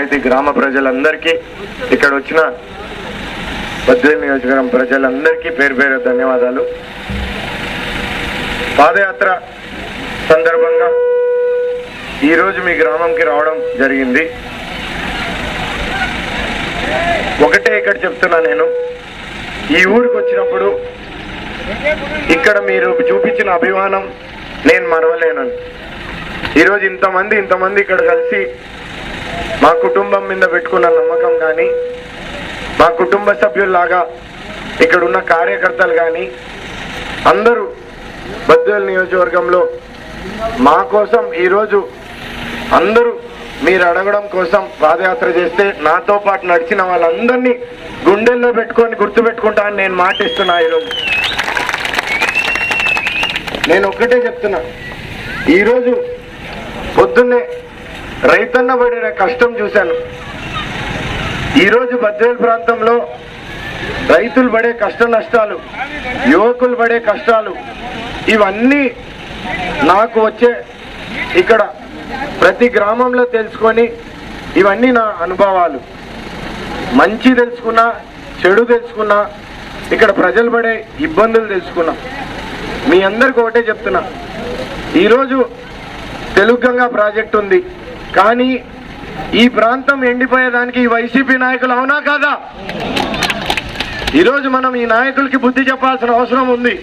అయితే గ్రామ ప్రజలందరికీ ఇక్కడ వచ్చిన పద్దెనిమిది నియోజకవర్గం ప్రజలందరికీ పేరు పేరు ధన్యవాదాలు. పాదయాత్ర సందర్భంగా ఈరోజు మీ గ్రామంకి రావడం జరిగింది. ఒకటే ఇక్కడ చెప్తున్నా నేను. ఈ ఊరికి వచ్చినప్పుడు ఇక్కడ మీరు చూపించిన అభిమానం నేను మరవలేనని. ఈరోజు ఇంతమంది ఇంతమంది ఇక్కడ కలిసి మా కుటుంబం మీద పెట్టుకున్న నమ్మకం కానీ మా కుటుంబ సభ్యుల్లాగా ఇక్కడ ఉన్న కార్యకర్తలు కానీ అందరూ బద్దెల నియోజకవర్గంలో మా కోసం ఈరోజు అందరూ మీరు అడగడం కోసం పాదయాత్ర చేస్తే నాతో పాటు నడిచిన వాళ్ళందరినీ గుండెల్లో పెట్టుకొని గుర్తుపెట్టుకుంటా అని నేను మాటిస్తున్నా ఈరోజు. నేను ఒక్కటే చెప్తున్నా. ఈరోజు పొద్దున్నే రైతన్న పడిన కష్టం చూశాను. ఈరోజు బద్వేల్ ప్రాంతంలో రైతులు పడే కష్ట నష్టాలు యువకులు పడే కష్టాలు ఇవన్నీ నాకు వచ్చే ఇక్కడ ప్రతి గ్రామంలో తెలుసుకొని ఇవన్నీ నా అనుభవాలు. మంచి తెలుసుకున్నా చెడు తెలుసుకున్నా ఇక్కడ ప్రజలు పడే ఇబ్బందులు తెలుసుకున్నా. మీ అందరికి ఒకటే చెప్తున్నా. ఈరోజు తెలుగు గంగా ప్రాజెక్ట్ ఉంది. కానీ ఈ ప్రాంతం ఎండిపోయేదానికి ఈ వైసీపీ నాయకులు అవునా కాదా? ఈరోజు మనం ఈ నాయకులకి బుద్ధి చెప్పాల్సిన అవసరం ఉంది.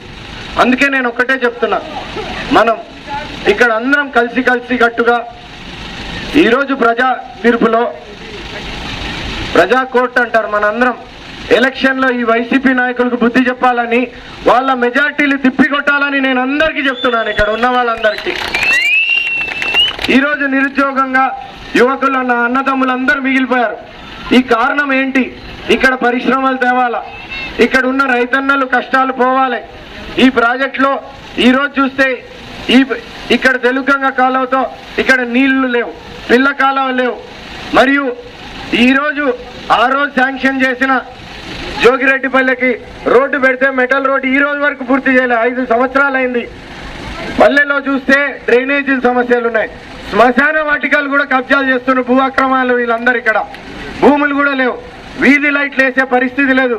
అందుకే నేను ఒక్కటే చెప్తున్నా. మనం ఇక్కడ అందరం కలిసి కలిసి కట్టుగా ఈరోజు ప్రజా తీర్పులో ప్రజా కోర్టు అంటారు మనందరం ఎలక్షన్లో ఈ వైసీపీ నాయకులకు బుద్ధి చెప్పాలని వాళ్ళ మెజార్టీలు తిప్పికొట్టాలని నేను అందరికీ చెప్తున్నాను ఇక్కడ ఉన్న వాళ్ళందరికీ. ఈరోజు నిరుద్యోగంగా యువకులు అన్న అన్నదమ్ములందరూ మిగిలిపోయారు. ఈ కారణం ఏంటి? ఇక్కడ పరిశ్రమలు తేవాలా? ఇక్కడ ఉన్న రైతన్నలు కష్టాలు పోవాలి. ఈ ప్రాజెక్టులో ఈరోజు చూస్తే ఈ ఇక్కడ తెలుగంగ కాలువతో ఇక్కడ నీళ్ళు లేవు పిల్ల కాలువ లేవు. మరియు ఈరోజు ఆ రోజు శాంక్షన్ చేసిన జోగిరెడ్డిపల్లెకి రోడ్డు పెడితే మెటల్ రోడ్డు ఈ రోజు వరకు పూర్తి చేయలేదు ఐదు సంవత్సరాలు అయింది పల్లెలో చూస్తే డ్రైనేజీ సమస్యలు ఉన్నాయి శ్మశాన వాటికలు కూడా కబ్జాలు చేస్తున్న భూ అక్రమాలు వీళ్ళందరూ ఇక్కడ. భూములు కూడా లేవు. వీధి లైట్లు వేసే పరిస్థితి లేదు.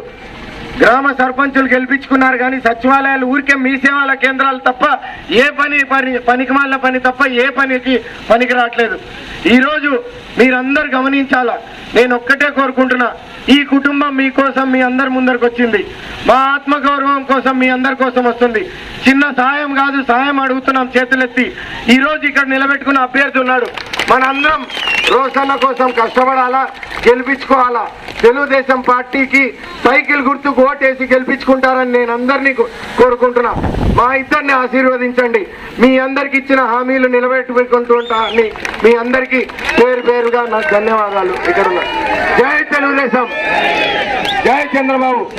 గ్రామ సర్పంచులు గెలిపించుకున్నారు కానీ సచివాలయాలు ఊరికే మీ సేవల కేంద్రాలు తప్ప ఏ పని పని పనికిమాల పని తప్ప ఏ పనికి పనికి రావట్లేదు. ఈరోజు మీరందరు గమనించాలా? నేను ఒక్కటే కోరుకుంటున్నా ఈ కుటుంబం మీకోసం మీ అందరి ముందరికి వచ్చింది. మా ఆత్మగౌరవం కోసం మీ అందరి కోసం వస్తుంది. చిన్న సాయం కాదు సాయం అడుగుతున్నాం చేతులెత్తి. ఈరోజు ఇక్కడ నిలబెట్టుకున్న అభ్యర్థి ఉన్నాడు. మనందరం రోషణ కోసం కష్టపడాలా? గెలిపించుకోవాలా? తెలుగుదేశం పార్టీకి సైకిల్ గుర్తుకు ఓటేసి గెలిపించుకుంటారని నేను అందరినీ కో- కోరుకుంటున్నా. మా ఇద్దరిని ఆశీర్వదించండి. మీ అందరికి ఇచ్చిన హామీలు నిలబెట్టుకుంటుంటా అని మీ అందరికీ పేరు పేరుగా నాకు ధన్యవాదాలు. ఇక్కడ జై తెలుగుదేశం. జై చంద్రబాబు.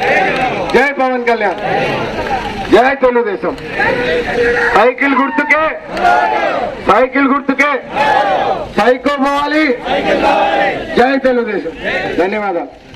జై పవన్ కళ్యాణ్. జై తెలుగుదేశం. సైకిల్ గుర్తుకే. సైకిల్ గుర్తుకే. సైకో పోవాలి జై తెలుగుదేశం. ధన్యవాదాలు.